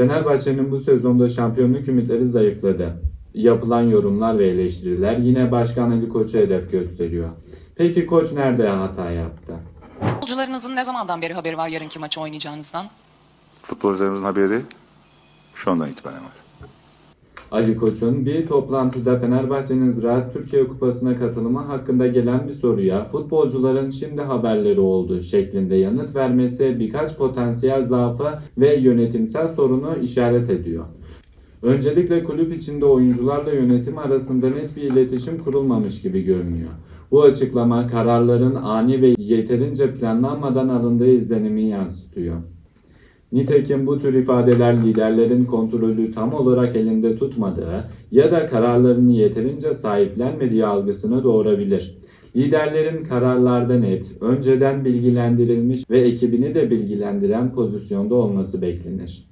Fenerbahçe'nin bu sezonda şampiyonluk ümitleri zayıfladı. Yapılan yorumlar ve eleştiriler yine Başkan Ali Koç'a hedef gösteriyor. Peki Koç nerede hata yaptı? Futbolcularınızın ne zamandan beri haberi var yarınki maçı oynayacağınızdan? Futbolcularımızın haberi şu andan itibaren var. Ali Koç'un bir toplantıda Fenerbahçe'nin Ziraat Türkiye Kupası'na katılımı hakkında gelen bir soruya futbolcuların şimdi haberleri oldu şeklinde yanıt vermesi birkaç potansiyel zaafı ve yönetimsel sorunu işaret ediyor. Öncelikle kulüp içinde oyuncularla yönetim arasında net bir iletişim kurulmamış gibi görünüyor. Bu açıklama kararların ani ve yeterince planlanmadan alındığı izlenimi yansıtıyor. Nitekim bu tür ifadeler liderlerin kontrolü tam olarak elinde tutmadığı ya da kararlarını yeterince sahiplenmediği algısını doğurabilir. Liderlerin kararlarda net, önceden bilgilendirilmiş ve ekibini de bilgilendiren pozisyonda olması beklenir.